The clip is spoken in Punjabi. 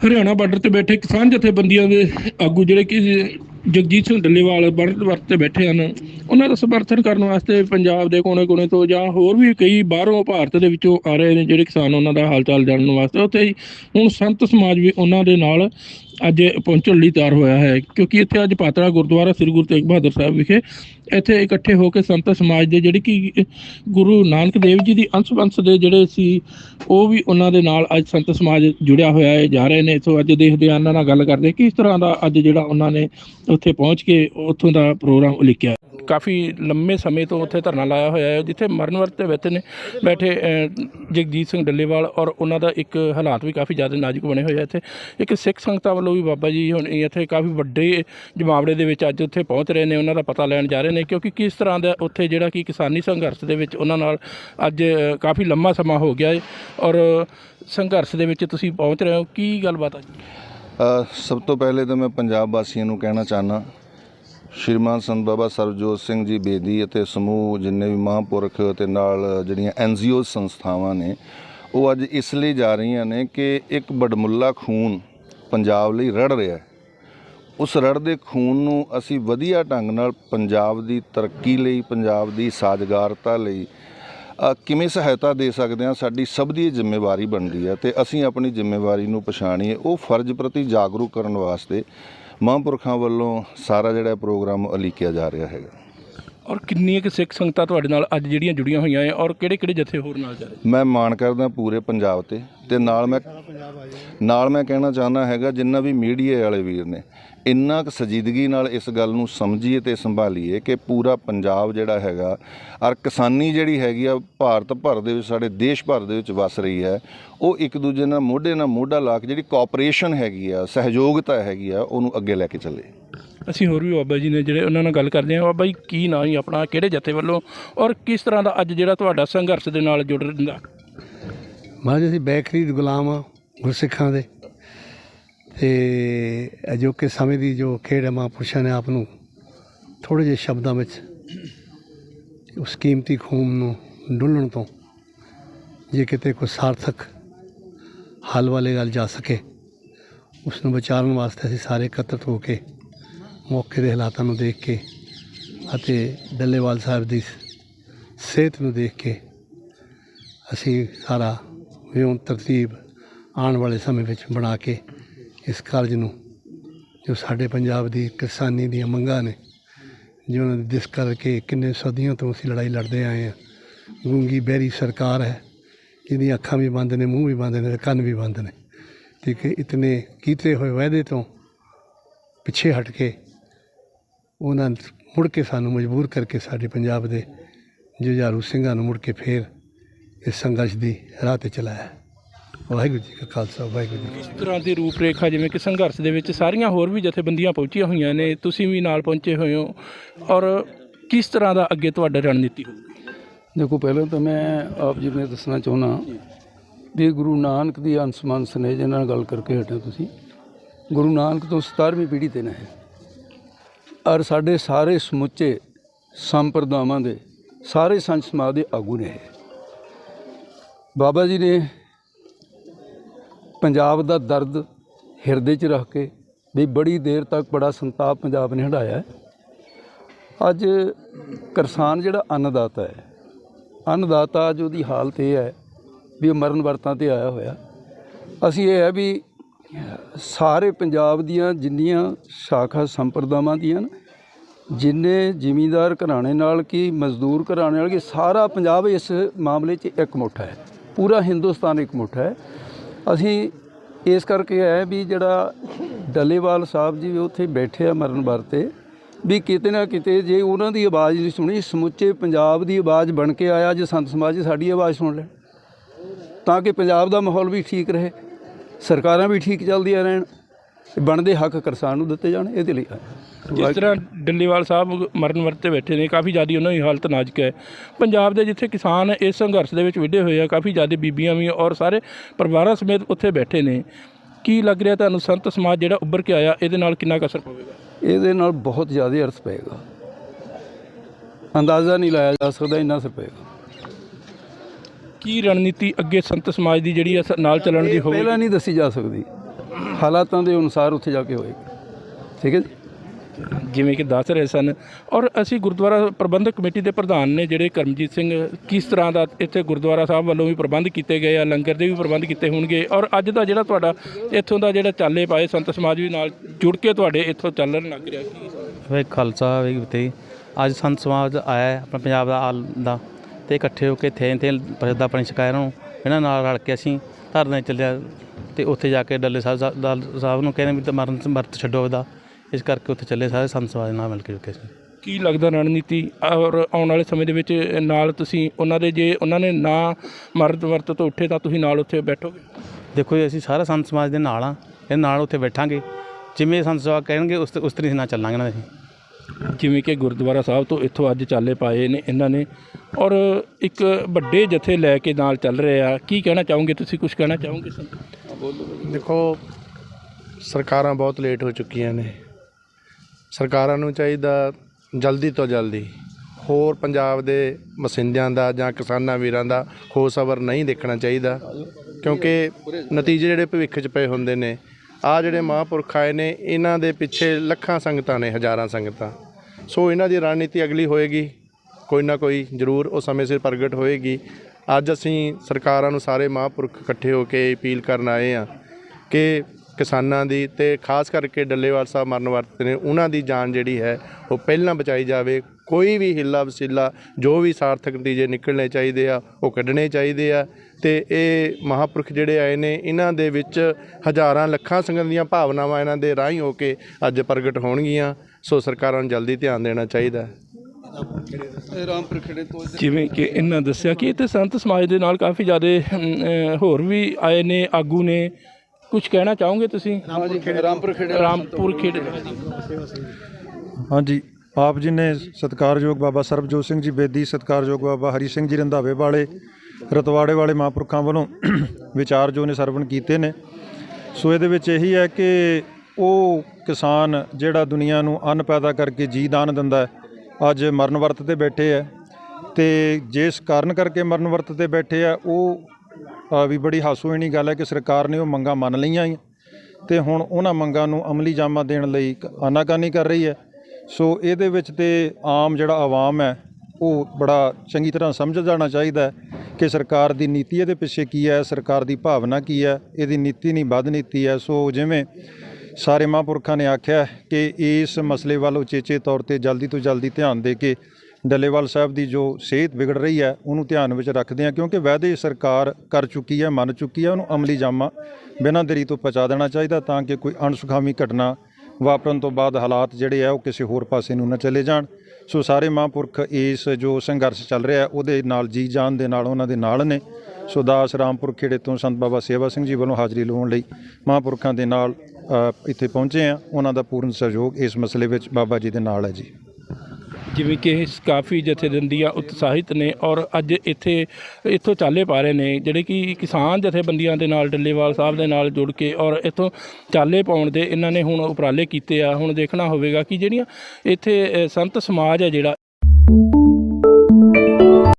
ਹਰਿਆਣਾ ਬਾਰਡਰ ਤੇ ਬੈਠੇ ਕਿਸਾਨ ਜਥੇਬੰਦੀਆਂ ਦੇ ਆਗੂ ਜਿਹੜੇ ਕਿ ਜਗਜੀਤ ਸਿੰਘ ਡੱਲੇਵਾਲ ਬਾਰਡਰ ਵਰਤ ਤੇ ਬੈਠੇ ਹਨ। ਉਹਨਾਂ ਦਾ ਸਮਰਥਨ ਕਰਨ ਵਾਸਤੇ ਪੰਜਾਬ ਦੇ ਕੋਨੇ-ਕੋਨੇ ਤੋਂ ਜਾਂ ਹੋਰ ਵੀ ਕਈ ਬਾਹਰੋਂ ਭਾਰਤ ਦੇ ਵਿੱਚੋਂ ਆ ਰਹੇ ਨੇ ਜਿਹੜੇ ਕਿਸਾਨ ਉਹਨਾਂ ਦਾ ਹਾਲ ਚਾਲ ਜਾਣਨ ਵਾਸਤੇ। ਉੱਥੇ ਹੀ ਹੁਣ ਸੰਤ ਸਮਾਜ ਵੀ ਉਹਨਾਂ ਦੇ ਨਾਲ ਅੱਜ ਪਹੁੰਚਣ ਲਈ ਤਿਆਰ ਹੋਇਆ ਹੈ। ਕਿਉਂਕਿ ਇੱਥੇ ਅੱਜ ਪਾਤੜਾ ਗੁਰਦੁਆਰਾ ਸ੍ਰੀ ਗੁਰੂ ਤੇਗ ਬਹਾਦਰ ਸਾਹਿਬ ਵਿਖੇ ਇੱਥੇ ਇਕੱਠੇ ਹੋ ਕੇ ਸੰਤ ਸਮਾਜ ਦੇ ਜਿਹੜੇ ਕਿ ਗੁਰੂ ਨਾਨਕ ਦੇਵ ਜੀ ਦੀ ਅੰਸ਼ ਵੰਸ਼ ਦੇ ਜਿਹੜੇ ਸੀ, ਉਹ ਵੀ ਉਹਨਾਂ ਦੇ ਨਾਲ ਅੱਜ ਸੰਤ ਸਮਾਜ ਜੁੜਿਆ ਹੋਇਆ ਹੈ, ਜਾ ਰਹੇ ਨੇ। ਸੋ ਅੱਜ ਦੇਖਦੇ ਹਾਂ ਉਹਨਾਂ ਨਾਲ ਗੱਲ ਕਰਦੇ ਹਾਂ ਕਿਸ ਤਰ੍ਹਾਂ ਦਾ ਅੱਜ ਜਿਹੜਾ ਉਹਨਾਂ ਨੇ ਉੱਥੇ ਪਹੁੰਚ ਕੇ ਉੱਥੋਂ ਦਾ ਪ੍ਰੋਗਰਾਮ ਉਲੀਕਿਆ ਕਾਫੀ ਲੰਮੇ ਸਮੇਂ ਤੋਂ ਉੱਥੇ ਧਰਨਾ ਲਾਇਆ ਹੋਇਆ ਹੈ, ਜਿੱਥੇ ਮਰਨ ਵਰਤ ਬੈਠੇ ਨੇ ਬੈਠੇ ਜਗਜੀਤ ਸਿੰਘ ਡੱਲੇਵਾਲ ਔਰ ਉਹਨਾਂ ਦਾ ਇੱਕ ਹਾਲਾਤ ਵੀ ਕਾਫੀ ਜ਼ਿਆਦਾ ਨਾਜ਼ੁਕ ਬਣੇ ਹੋਏ ਆ ਇੱਥੇ। ਇੱਕ ਸਿੱਖ ਸੰਗਤਾਂ ਵੱਲੋਂ ਵੀ ਬਾਬਾ ਜੀ ਹੁਣ ਇੱਥੇ ਕਾਫੀ ਵੱਡੇ ਜਮਾਵੜੇ ਦੇ ਵਿੱਚ ਅੱਜ ਉੱਥੇ ਪਹੁੰਚ ਰਹੇ ਨੇ, ਉਹਨਾਂ ਦਾ ਪਤਾ ਲੈਣ ਜਾ ਰਹੇ ਨੇ, ਕਿਉਂਕਿ ਕਿਸ ਤਰ੍ਹਾਂ ਦਾ ਉੱਥੇ ਜਿਹੜਾ ਕਿ ਕਿਸਾਨੀ ਸੰਘਰਸ਼ ਦੇ ਵਿੱਚ ਉਹਨਾਂ ਨਾਲ ਅੱਜ ਕਾਫੀ ਲੰਮਾ ਸਮਾਂ ਹੋ ਗਿਆ ਹੈ ਔਰ ਸੰਘਰਸ਼ ਦੇ ਵਿੱਚ ਤੁਸੀਂ ਪਹੁੰਚ ਰਹੇ ਹੋ, ਕੀ ਗੱਲਬਾਤ ਹੈ ਸਭ ਤੋਂ ਪਹਿਲੇ ਤਾਂ ਮੈਂ ਪੰਜਾਬ ਵਾਸੀਆਂ ਨੂੰ ਕਹਿਣਾ ਚਾਹਨਾ ਸ਼੍ਰੀਮਾਨ ਸੰਤ ਬਾਬਾ ਸਰਬਜੋਤ ਸਿੰਘ ਜੀ ਬੇਦੀ ਅਤੇ ਸਮੂਹ ਜਿੰਨੇ ਵੀ ਮਹਾਂਪੁਰਖ ਤੇ ਨਾਲ ਜਿਹੜੀਆਂ ਐਨਜੀਓ ਸੰਸਥਾਵਾਂ ਨੇ, ਉਹ ਅੱਜ ਇਸ ਲਈ ਜਾ ਰਹੀਆਂ ਨੇ ਕਿ ਇੱਕ ਬੜਮੁੱਲਾ ਖੂਨ ਪੰਜਾਬ ਲਈ ਰੜ ਰਿਹਾ ਹੈ। ਉਸ ਰੜਦੇ ਖੂਨ ਨੂੰ ਅਸੀਂ ਵਧੀਆ ਢੰਗ ਨਾਲ ਪੰਜਾਬ ਦੀ ਤਰੱਕੀ ਲਈ, ਪੰਜਾਬ ਦੀ ਸਾਜ਼ਗਾਰਤਾ ਲਈ ਅ, ਕਿਵੇਂ ਸਹਾਇਤਾ ਦੇ ਸਕਦੇ ਹਾਂ? ਸਾਡੀ ਸਭ ਦੀ ਇਹ ਜ਼ਿੰਮੇਵਾਰੀ ਬਣਦੀ ਹੈ ਤੇ ਅਸੀਂ ਆਪਣੀ ਜ਼ਿੰਮੇਵਾਰੀ ਨੂੰ ਪਛਾਣੀਏ। ਉਹ ਫਰਜ਼ ਪ੍ਰਤੀ ਜਾਗਰੂਕ ਕਰਨ ਵਾਸਤੇ ਮਹਾਂਪੁਰਖਾਂ ਵੱਲੋਂ ਸਾਰਾ ਜਿਹੜਾ ਪ੍ਰੋਗਰਾਮ ਉਲੀਕਿਆ ਜਾ ਰਿਹਾ ਹੈਗਾ। ਔਰ ਕਿੰਨੀਆਂ ਕਿ ਸਿੱਖ ਸੰਗਤਾਂ ਤੁਹਾਡੇ ਨਾਲ ਅੱਜ ਜਿਹੜੀਆਂ ਜੁੜੀਆਂ ਹੋਈਆਂ ਹੈ ਔਰ ਕਿਹੜੇ ਕਿਹੜੇ ਜਥੇ ਹੋਰ ਨਾਲ ਜਾ ਰਹੇ ਮੈਂ ਮਾਣ ਕਰਦਾ ਪੂਰੇ ਪੰਜਾਬ ਤੇ। ਤੇ ਨਾਲ ਮੈਂ ਨਾਲ ਮੈਂ ਕਹਿਣਾ ਚਾਹੁੰਦਾ ਹੈਗਾ ਜਿੰਨਾ ਵੀ ਮੀਡੀਆ ਵਾਲੇ ਵੀਰ ਨੇ, ਇੰਨਾ ਕੁ ਸਜੀਦਗੀ ਨਾਲ ਇਸ ਗੱਲ ਨੂੰ ਸਮਝੀਏ ਤੇ ਸੰਭਾਲੀਏ ਕਿ ਪੂਰਾ ਪੰਜਾਬ ਜਿਹੜਾ ਹੈਗਾ ਔਰ ਕਿਸਾਨੀ ਜਿਹੜੀ ਹੈਗੀ ਆ, ਭਾਰਤ ਭਰ ਦੇ ਵਿੱਚ, ਸਾਡੇ ਦੇਸ਼ ਭਰ ਦੇ ਵਿੱਚ ਵਸ ਰਹੀ ਹੈ। ਉਹ ਇੱਕ ਦੂਜੇ ਨਾਲ ਮੋਢੇ ਨਾਲ ਮੋਢਾ ਲਾ ਕੇ ਜਿਹੜੀ ਕੋਆਪਰੇਸ਼ਨ ਹੈਗੀ ਆ, ਸਹਿਯੋਗਤਾ ਹੈਗੀ ਆ, ਉਹਨੂੰ ਅੱਗੇ ਲੈ ਕੇ ਚੱਲੇ। ਅਸੀਂ ਹੋਰ ਵੀ ਬਾਬਾ ਜੀ ਨੇ ਜਿਹੜੇ ਉਹਨਾਂ ਨਾਲ ਗੱਲ ਕਰਦੇ ਹਾਂ, ਬਾਬਾ ਜੀ ਕੀ ਨਾਂ ਹੀ ਆਪਣਾ, ਕਿਹੜੇ ਜੱਥੇ ਵੱਲੋਂ ਔਰ ਕਿਸ ਤਰ੍ਹਾਂ ਦਾ ਅੱਜ ਜਿਹੜਾ ਤੁਹਾਡਾ ਸੰਘਰਸ਼ ਦੇ ਨਾਲ ਜੁੜ ਰਹਿੰਦਾ ਮਹਾਰਾਜ ਅਸੀਂ ਬੈਖਰੀਦ ਗੁਲਾਮ ਆ ਗੁਰਸਿੱਖਾਂ ਦੇ। ਤੇ ਅਜੋਕੇ ਸਮੇਂ ਦੀ ਜੋ ਖੇਡ ਹੈ ਮਹਾਂਪੁਰਸ਼ਾਂ ਨੇ ਆਪ ਨੂੰ ਥੋੜੇ ਜਿਹੇ ਸ਼ਬਦਾਂ ਵਿੱਚ ਉਸ ਕੀਮਤੀ ਖੂਨ ਨੂੰ ਡੁੱਲਣ ਤੋਂ ਜੇ ਕਿਤੇ ਕੋਈ ਸਾਰਥਕ ਹੱਲ ਵਾਲੇ ਗੱਲ ਜਾ ਸਕੇ, ਉਸ ਨੂੰ ਵਿਚਾਰਨ ਵਾਸਤੇ ਅਸੀਂ ਸਾਰੇ ਇਕੱਤਰ ਹੋ ਕੇ ਮੌਕੇ ਦੇ ਹਾਲਾਤਾਂ ਨੂੰ ਦੇਖ ਕੇ ਅਤੇ ਡੱਲੇਵਾਲ ਸਾਹਿਬ ਦੀ ਸਿਹਤ ਨੂੰ ਦੇਖ ਕੇ ਅਸੀਂ ਸਾਰਾ ਵਿਉਂ ਤਰਤੀਬ ਆਉਣ ਵਾਲੇ ਸਮੇਂ ਵਿੱਚ ਬਣਾ ਕੇ ਇਸ ਕਾਰਜ ਨੂੰ, ਜੋ ਸਾਡੇ ਪੰਜਾਬ ਦੀ ਕਿਸਾਨੀ ਦੀਆਂ ਮੰਗਾਂ ਨੇ ਜਿਨ੍ਹਾਂ ਦੀ ਜਿਸ ਕਰਕੇ ਕਿੰਨੇ ਸਦੀਆਂ ਤੋਂ ਅਸੀਂ ਲੜਾਈ ਲੜਦੇ ਆਏ ਹਾਂ। ਗੂੰਗੀ ਬਹਿਰੀ ਸਰਕਾਰ ਹੈ ਜਿਹਦੀਆਂ ਅੱਖਾਂ ਵੀ ਬੰਦ ਨੇ, ਮੂੰਹ ਵੀ ਬੰਦ ਨੇ ਤੇ ਕੰਨ ਵੀ ਬੰਦ ਨੇ। ਤੇ ਕਿ ਇਤਨੇ ਕੀਤੇ ਹੋਏ ਵਾਅਦੇ ਤੋਂ ਪਿੱਛੇ ਹਟ ਕੇ ਉਹਨਾਂ ਮੁੜ ਕੇ ਸਾਨੂੰ ਮਜਬੂਰ ਕਰਕੇ ਸਾਡੇ ਪੰਜਾਬ ਦੇ ਜੁਝਾਰੂ ਸਿੰਘਾਂ ਨੂੰ ਮੁੜ ਕੇ ਫੇਰ ਇਸ ਸੰਘਰਸ਼ ਦੀ ਰਾਹ ਤੇ ਚਲਾਇਆ। ਵਾਹਿਗੁਰੂ ਜੀ ਕਾ ਖਾਲਸਾ ਵਾਹਿਗੁਰੂ ਜੀ ਕੀ ਇਸ ਤਰ੍ਹਾਂ ਦੀ ਰੂਪਰੇਖਾ ਜਿਵੇਂ ਕਿ ਸੰਘਰਸ਼ ਦੇ ਵਿੱਚ ਸਾਰੀਆਂ ਹੋਰ ਵੀ ਜਥੇਬੰਦੀਆਂ ਪਹੁੰਚੀਆਂ ਹੋਈਆਂ ਨੇ ਤੁਸੀਂ ਵੀ ਨਾਲ ਪਹੁੰਚੇ ਹੋਏ ਹੋ ਔਰ ਕਿਸ ਤਰ੍ਹਾਂ ਦਾ ਅੱਗੇ ਤੁਹਾਡਾ ਰਣਨੀਤੀ ਹੋਊਗੀ ਦੇਖੋ ਪਹਿਲਾਂ ਤਾਂ ਮੈਂ ਆਪ ਜੀ ਨੂੰ ਦੱਸਣਾ ਚਾਹੁੰਦਾ ਵੀ ਗੁਰੂ ਨਾਨਕ ਦੀ ਅੰਸਮਾਨ ਸਨੇਹ ਜਿਹਨਾਂ ਨਾਲ ਗੱਲ ਕਰਕੇ ਹਟੇ ਤੁਸੀਂ ਗੁਰੂ ਨਾਨਕ ਤੋਂ 17ਵੀਂ ਪੀੜ੍ਹੀ ਤੇ ਨੇ ਇਹ। ਔਰ ਸਾਡੇ ਸਾਰੇ ਸਮੁੱਚੇ ਸੰਪਰਦਾਵਾਂ ਦੇ ਸਾਰੇ ਸੰਤ ਸਮਾਜ ਦੇ ਆਗੂ ਨੇ। ਬਾਬਾ ਜੀ ਨੇ ਪੰਜਾਬ ਦਾ ਦਰਦ ਹਿਰਦੇ 'ਚ ਰੱਖ ਕੇ ਵੀ ਬੜੀ ਦੇਰ ਤੱਕ ਬੜਾ ਸੰਤਾਪ ਪੰਜਾਬ ਨੇ ਹਟਾਇਆ ਅੱਜ ਕਿਸਾਨ ਜਿਹੜਾ ਅੰਨਦਾਤਾ ਹੈ, ਅੰਨਦਾਤਾ ਅੱਜ ਉਹਦੀ ਹਾਲਤ ਇਹ ਹੈ ਵੀ ਉਹ ਮਰਨ ਵਰਤਾਂ ਤੇ ਆਇਆ ਹੋਇਆ। ਅਸੀਂ ਇਹ ਹੈ ਵੀ ਸਾਰੇ ਪੰਜਾਬ ਦੀਆਂ ਜਿੰਨੀਆਂ ਸ਼ਾਖਾ ਸੰਪਰਦਾਵਾਂ ਦੀਆਂ ਜਿੰਨੇ ਜ਼ਿਮੀਂਦਾਰ ਘਰਾਣੇ ਨਾਲ ਕੀ ਮਜ਼ਦੂਰ ਘਰਾਣੇ ਨਾਲ ਕੀ ਸਾਰਾ ਪੰਜਾਬ ਇਸ ਮਾਮਲੇ 'ਚ ਇੱਕ ਮੁੱਠ ਹੈ। ਪੂਰਾ ਹਿੰਦੁਸਤਾਨ ਇੱਕ ਮੁੱਠ ਹੈ। ਅਸੀਂ ਇਸ ਕਰਕੇ ਹੈ ਵੀ ਜਿਹੜਾ ਡੱਲੇਵਾਲ ਸਾਹਿਬ ਜੀ ਵੀ ਉੱਥੇ ਬੈਠੇ ਆ ਮਰਨ ਵਰਤੇ ਵੀ ਕਿਤੇ ਨਾ ਕਿਤੇ ਜੇ ਉਹਨਾਂ ਦੀ ਆਵਾਜ਼ ਨਹੀਂ ਸੁਣੀ, ਸਮੁੱਚੇ ਪੰਜਾਬ ਦੀ ਆਵਾਜ਼ ਬਣ ਕੇ ਆਇਆ ਜੇ ਸੰਤ ਸਮਾਜ ਜੀ ਸਾਡੀ ਆਵਾਜ਼ ਸੁਣ ਲੈਣ। ਤਾਂ ਕਿ ਪੰਜਾਬ ਦਾ ਮਾਹੌਲ ਵੀ ਠੀਕ ਰਹੇ, ਸਰਕਾਰਾਂ ਵੀ ਠੀਕ ਚੱਲਦੀਆਂ ਰਹਿਣ ਬਣਦੇ ਹੱਕ ਕਿਸਾਨ ਨੂੰ ਦਿੱਤੇ ਜਾਣ ਇਹਦੇ ਲਈ ਆਇਆ ਜਿਸ ਤਰ੍ਹਾਂ ਡੱਲੇਵਾਲ ਸਾਹਿਬ ਮਰਨ ਵਰਤ ਬੈਠੇ ਨੇ ਕਾਫੀ ਜ਼ਿਆਦਾ ਉਹਨਾਂ ਦੀ ਹਾਲਤ ਨਾਜ਼ੁਕ ਹੈ। ਪੰਜਾਬ ਦੇ ਜਿੱਥੇ ਕਿਸਾਨ ਇਸ ਸੰਘਰਸ਼ ਦੇ ਵਿੱਚ ਵਿੱਢੇ ਹੋਏ ਆ ਕਾਫੀ ਜ਼ਿਆਦਾ ਬੀਬੀਆਂ ਵੀ ਔਰ ਸਾਰੇ ਪਰਿਵਾਰਾਂ ਸਮੇਤ ਉੱਥੇ ਬੈਠੇ ਨੇ। ਕੀ ਲੱਗ ਰਿਹਾ ਤੁਹਾਨੂੰ ਸੰਤ ਸਮਾਜ ਜਿਹੜਾ ਉੱਭਰ ਕੇ ਆਇਆ ਇਹਦੇ ਨਾਲ ਕਿੰਨਾ ਅਸਰ ਪਵੇਗਾ? ਇਹਦੇ ਨਾਲ ਬਹੁਤ ਜ਼ਿਆਦਾ ਅਰਥ ਪਏਗਾ। ਅੰਦਾਜ਼ਾ ਨਹੀਂ ਲਾਇਆ ਜਾ ਸਕਦਾ ਇੰਨਾ ਅਸਰ ਪਏਗਾ। ਕੀ ਰਣਨੀਤੀ ਅੱਗੇ ਸੰਤ ਸਮਾਜ ਦੀ ਜਿਹੜੀ ਨਾਲ ਚੱਲਣ ਦੀ ਹੋਵੇਗੀ? ਪਹਿਲਾਂ ਨਹੀਂ ਦੱਸੀ ਜਾ ਸਕਦੀ। ਹਾਲਾਤਾਂ ਦੇ ਅਨੁਸਾਰ ਉੱਥੇ ਜਾ ਕੇ ਹੋਏਗਾ। ਠੀਕ ਹੈ ਜੀ? ਜਿਵੇਂ ਕਿ ਦੱਸ ਰਹੇ ਸਨ। ਔਰ ਅਸੀਂ ਗੁਰਦੁਆਰਾ ਪ੍ਰਬੰਧਕ ਕਮੇਟੀ ਦੇ ਪ੍ਰਧਾਨ ਨੇ ਜਿਹੜੇ ਕਰਮਜੀਤ ਸਿੰਘ ਕਿਸ ਤਰ੍ਹਾਂ ਦਾ ਇੱਥੇ ਗੁਰਦੁਆਰਾ ਸਾਹਿਬ ਵੱਲੋਂ ਵੀ ਪ੍ਰਬੰਧ ਕੀਤੇ ਗਏ ਆ ਲੰਗਰ ਦੇ ਵੀ ਪ੍ਰਬੰਧ ਕੀਤੇ ਹੋਣਗੇ। ਔਰ ਅੱਜ ਦਾ ਜਿਹੜਾ ਤੁਹਾਡਾ ਇੱਥੋਂ ਦਾ ਜਿਹੜਾ ਚਾਲੇ ਪਾਏ ਸੰਤ ਸਮਾਜ ਵੀ ਨਾਲ ਜੁੜ ਕੇ ਤੁਹਾਡੇ ਇੱਥੋਂ ਚੱਲਣ ਲੱਗ ਰਿਹਾ ਕੀ ਵੇ ਖਾਲਸਾ ਵੇ ਤੇ ਅੱਜ ਸੰਤ ਸਮਾਜ ਆਇਆ ਹੈ ਆਪਣਾ ਪੰਜਾਬ ਦਾ ਆਲ ਦਾ। ਤੇ ਇਕੱਠੇ ਹੋ ਕੇ ਥੇ ਤੇ ਪ੍ਰਸ਼ਦਾ ਪਾਣੀ ਛਕਾਇਆ ਨੂੰ। ਇਹਨਾਂ ਨਾਲ ਰਲ ਕੇ ਅਸੀਂ ਧਰਨੇ ਚੱਲਿਆ। ਤੇ ਉੱਥੇ ਜਾ ਕੇ ਡੱਲੇ ਸਾਹਿਬ ਸਾ- ਦਲ ਸਾਹਿਬ ਨੂੰ ਕਹਿੰਦੇ ਵੀ ਤੇ ਮਰਨ ਮਰਤ ਛੱਡੋ ਉਹਦਾ ਇਸ ਕਰਕੇ ਉੱਥੇ ਚੱਲੇ ਸਾਰੇ ਸੰਤ ਸਮਾਜ ਨਾਲ ਮਿਲ ਕੇ ਰੁਕੇ ਸੀ। ਕੀ ਲੱਗਦਾ ਰਣਨੀਤੀ ਔਰ ਆਉਣ ਵਾਲੇ ਸਮੇਂ ਦੇ ਵਿੱਚ ਨਾਲ ਤੁਸੀਂ ਉਹਨਾਂ ਦੇ ਜੇ ਉਹਨਾਂ ਨੇ ਨਾ ਮਰਦ ਵਰਤ ਤੋਂ ਉੱਠੇ ਤਾਂ ਤੁਸੀਂ ਨਾਲ ਉੱਥੇ ਬੈਠੋਗੇ? ਦੇਖੋ ਜੀ ਅਸੀਂ ਸਾਰਾ ਸੰਤ ਸਮਾਜ ਦੇ ਨਾਲ ਆ ਇਹ ਨਾਲ ਉੱਥੇ ਬੈਠਾਂਗੇ। ਜਿਵੇਂ ਸੰਤ ਸਮਾਜ ਕਹਿਣਗੇ ਉਸ ਉਸ ਤਰੀਕੇ ਨਾਲ ਚੱਲਾਂਗੇ ਨਾ ਅਸੀਂ। ਜਿਵੇਂ ਕਿ ਗੁਰਦੁਆਰਾ ਸਾਹਿਬ ਤੋਂ ਇੱਥੋਂ ਅੱਜ ਚਾਲੇ ਪਾਏ ਨੇ ਇਹਨਾਂ ਨੇ। ਔਰ ਇੱਕ ਵੱਡੇ ਜਥੇ ਲੈ ਕੇ ਨਾਲ ਚੱਲ ਰਹੇ ਆ। ਕੀ ਕਹਿਣਾ ਚਾਹੋਗੇ ਤੁਸੀਂ? ਕੁਝ ਕਹਿਣਾ ਚਾਹੋਗੇ ਸਰ ਦੇਖੋ, ਸਰਕਾਰਾਂ ਬਹੁਤ ਲੇਟ ਹੋ ਚੁੱਕੀਆਂ ਨੇ। ਸਰਕਾਰਾਂ ਨੂੰ ਚਾਹੀਦਾ ਜਲਦੀ ਤੋਂ ਜਲਦੀ ਹੋਰ ਪੰਜਾਬ ਦੇ ਵਸਿੰਦਿਆਂ ਦਾ ਜਾਂ ਕਿਸਾਨਾਂ ਵੀਰਾਂ ਦਾ ਖੋਸਬਰ ਨਹੀਂ ਦੇਖਣਾ ਚਾਹੀਦਾ, ਕਿਉਂਕਿ ਨਤੀਜੇ ਜਿਹੜੇ ਭਵਿੱਖ 'ਚ ਪਏ ਹੁੰਦੇ ਨੇ ਆ ਜਿਹੜੇ ਮਹਾਂਪੁਰਖ ਆਏ ਨੇ, ਇਹਨਾਂ ਦੇ ਪਿੱਛੇ ਲੱਖਾਂ ਸੰਗਤਾਂ ਨੇ, ਹਜ਼ਾਰਾਂ ਸੰਗਤਾਂ। ਸੋ ਇਹਨਾਂ ਦੀ ਰਣਨੀਤੀ ਅਗਲੀ ਹੋਏਗੀ, ਕੋਈ ਨਾ ਕੋਈ ਜ਼ਰੂਰ ਉਹ ਸਮੇਂ ਸਿਰ ਪ੍ਰਗਟ ਹੋਏਗੀ। ਅੱਜ ਅਸੀਂ ਸਰਕਾਰਾਂ ਨੂੰ ਸਾਰੇ ਮਹਾਂਪੁਰਖ ਇਕੱਠੇ ਹੋ ਕੇ ਅਪੀਲ ਕਰਨ ਆਏ ਆ ਕਿ ਕਿਸਾਨਾਂ ਦੀ ਤੇ ਖਾਸ ਕਰਕੇ ਡੱਲੇਵਾਲ ਸਾਹਿਬ ਮਰਨ ਵਰਤੇ ਨੇ, ਉਹਨਾਂ ਦੀ ਜਾਨ ਜਿਹੜੀ ਹੈ ਉਹ ਪਹਿਲਾਂ ਬਚਾਈ ਜਾਵੇ। ਕੋਈ ਵੀ ਹਿੱਲਾ ਵਸੀਲਾ, ਜੋ ਵੀ ਸਾਰਥਕ ਨਤੀਜੇ ਨਿਕਲਣੇ ਚਾਹੀਦੇ ਆ, ਉਹ ਕੱਢਣੇ ਚਾਹੀਦੇ ਆ। ਤੇ ਇਹ ਮਹਾਂਪੁਰਖ ਜਿਹੜੇ ਆਏ ਨੇ, ਇਹਨਾਂ ਦੇ ਵਿੱਚ ਹਜ਼ਾਰਾਂ ਲੱਖਾਂ ਸੰਗਤ ਦੀਆਂ ਭਾਵਨਾਵਾਂ ਇਹਨਾਂ ਦੇ ਰਾਹੀਂ ਹੋ ਕੇ ਅੱਜ ਪ੍ਰਗਟ ਹੋਣਗੀਆਂ। ਸੋ ਸਰਕਾਰਾਂ ਨੂੰ ਜਲਦੀ ਧਿਆਨ ਦੇਣਾ ਚਾਹੀਦਾ ਹੈ। ਰਾਮਪੁਰ ਖੇੜੇ ਤੋਂ ਜਿਵੇਂ ਕਿ ਇਹਨਾਂ ਦੱਸਿਆ ਕਿ ਇੱਥੇ ਸੰਤ ਸਮਾਜ ਦੇ ਨਾਲ ਕਾਫੀ ਜ਼ਿਆਦਾ ਹੋਰ ਵੀ ਆਏ ਨੇ ਆਗੂ ਨੇ। ਕੁਝ ਕਹਿਣਾ ਚਾਹੋਗੇ ਤੁਸੀਂ? ਰਾਮਪੁਰ ਖੇੜੇ ਰਾਮਪੁਰ ਖੇੜੇ ਹਾਂਜੀ ਆਪ ਜੀ ਨੇ ਸਤਿਕਾਰਯੋਗ ਬਾਬਾ ਸਰਬਜੋਤ ਸਿੰਘ ਜੀ ਬੇਦੀ ਸਤਿਕਾਰਯੋਗ ਬਾਬਾ ਹਰੀ ਸਿੰਘ ਜੀ ਰੰਧਾਵੇ ਵਾਲੇ ਰਤਵਾੜੇ ਵਾਲੇ ਮਹਾਂਪੁਰਖਾਂ ਵੱਲੋਂ ਵਿਚਾਰ ਜੋ ਨੇ ਸਰਵਣ ਕੀਤੇ ਨੇ। ਸੋ ਇਹਦੇ ਵਿੱਚ ਇਹੀ ਹੈ ਕਿ ਉਹ ਕਿਸਾਨ ਜਿਹੜਾ ਦੁਨੀਆ ਨੂੰ ਅੰਨ ਪੈਦਾ ਕਰਕੇ ਜੀ ਦਾਨ ਦਿੰਦਾ ਹੈ ਅੱਜ ਮਰਨ ਵਰਤ ਤੇ ਬੈਠੇ ਹੈ ਤੇ ਜਿਸ ਕਾਰਨ ਕਰਕੇ ਮਰਨ ਵਰਤ ਤੇ ਬੈਠੇ ਆ, ਉਹ ਵੀ ਬੜੀ ਹਾਸੋਹੀਣੀ ਗੱਲ ਹੈ ਕਿ ਸਰਕਾਰ ਨੇ ਉਹ ਮੰਗਾਂ ਮੰਨ ਲਈਆਂ ਹੀ ਤੇ ਹੁਣ ਉਹਨਾਂ ਮੰਗਾਂ ਨੂੰ ਅਮਲੀ ਜਾਮਾ ਦੇਣ ਲਈ ਕ- ਆਨਾਕਾਨੀ ਕਰ ਰਹੀ ਹੈ। ਸੋ ਇਹਦੇ ਵਿੱਚ ਤੇ ਆਮ ਜਿਹੜਾ ਆਵਾਮ ਹੈ, ਉਹ ਬੜਾ ਚੰਗੀ ਤਰ੍ਹਾਂ ਸਮਝ ਜਾਣਾ ਚਾਹੀਦਾ ਕਿ ਸਰਕਾਰ ਦੀ ਨੀਤੀ ਇਹਦੇ ਪਿੱਛੇ ਕੀ ਹੈ, ਸਰਕਾਰ ਦੀ ਭਾਵਨਾ ਕੀ ਹੈ, ਇਹਦੀ ਨੀਤੀ ਨਹੀਂ, ਵੱਧ ਨੀਤੀ ਹੈ। ਸੋ ਜਿਵੇਂ ਸਾਰੇ ਮਹਾਂਪੁਰਖਾਂ ਨੇ ਆਖਿਆ ਕਿ ਇਸ ਮਸਲੇ ਵੱਲ ਉਚੇਚੇ ਤੌਰ ਤੇ ਜਲਦੀ ਤੋਂ ਜਲਦੀ ਧਿਆਨ ਦੇ ਕੇ ਡੱਲੇਵਾਲ ਸਾਹਿਬ ਦੀ ਜੋ ਸਿਹਤ ਵਿਗੜ ਰਹੀ ਹੈ, ਉਹਨੂੰ ਧਿਆਨ ਵਿੱਚ ਰੱਖਦੇ ਹਾਂ ਕਿਉਂਕਿ ਵਾਅਦੇ ਸਰਕਾਰ ਕਰ ਚੁੱਕੀ ਹੈ, ਮੰਨ ਚੁੱਕੀ ਹੈ, ਉਹਨੂੰ ਅਮਲੀ ਜਾਮਾ ਬਿਨਾਂ ਦੇਰੀ ਤੋਂ ਪਹੁੰਚਾ ਦੇਣਾ ਚਾਹੀਦਾ ਤਾਂ ਕਿ ਕੋਈ ਅਣਸੁਖਾਵੀ ਘਟਨਾ ਵਾਪਰਨ ਤੋਂ ਬਾਅਦ ਹਾਲਾਤ ਜਿਹੜੇ ਆ, ਉਹ ਕਿਸੇ ਹੋਰ ਪਾਸੇ ਨੂੰ ਨਾ ਚਲੇ ਜਾਣ। ਸੋ ਸਾਰੇ ਮਹਾਂਪੁਰਖ ਇਸ ਜੋ ਸੰਘਰਸ਼ ਚੱਲ ਰਿਹਾ ਉਹਦੇ ਨਾਲ ਜੀ ਜਾਨ ਦੇ ਨਾਲ, ਉਹਨਾਂ ਦੇ ਨਾਲ ਨੇ। ਸੋ ਦਾਸ ਰਾਮਪੁਰ ਖੇੜੇ ਤੋਂ ਸੰਤ ਬਾਬਾ ਸੇਵਾ ਸਿੰਘ ਜੀ ਵੱਲੋਂ ਹਾਜ਼ਰੀ ਲਵਾਉਣ ਲਈ ਮਹਾਂਪੁਰਖਾਂ ਦੇ ਨਾਲ ਇੱਥੇ ਪਹੁੰਚੇ ਆ ਉਹਨਾਂ ਦਾ ਪੂਰਨ ਸਹਿਯੋਗ ਇਸ ਮਸਲੇ ਵਿੱਚ ਬਾਬਾ ਜੀ ਦੇ ਨਾਲ ਹੈ ਜੀ। ਜਿਵੇਂ ਕਿ ਇਸ ਕਾਫੀ ਜਥੇਬੰਦੀਆਂ ਉਤਸ਼ਾਹਿਤ ਨੇ ਔਰ ਅੱਜ ਇੱਥੇ, ਇੱਥੋਂ ਚਾਲੇ ਪਾ ਰਹੇ ਨੇ, ਜਿਹੜੇ ਕਿ ਕਿਸਾਨ ਜਥੇਬੰਦੀਆਂ ਦੇ ਨਾਲ, ਡੱਲੇਵਾਲ ਸਾਹਿਬ ਦੇ ਨਾਲ ਜੁੜ ਕੇ ਔਰ ਇੱਥੋਂ ਚਾਲੇ ਪਾਉਣ ਦੇ ਇਹਨਾਂ ਨੇ ਹੁਣ ਉਪਰਾਲੇ ਕੀਤੇ ਆ। ਹੁਣ ਦੇਖਣਾ ਹੋਵੇਗਾ ਕਿ ਜਿਹੜੀਆਂ ਇੱਥੇ ਸੰਤ ਸਮਾਜ ਹੈ ਜਿਹੜਾ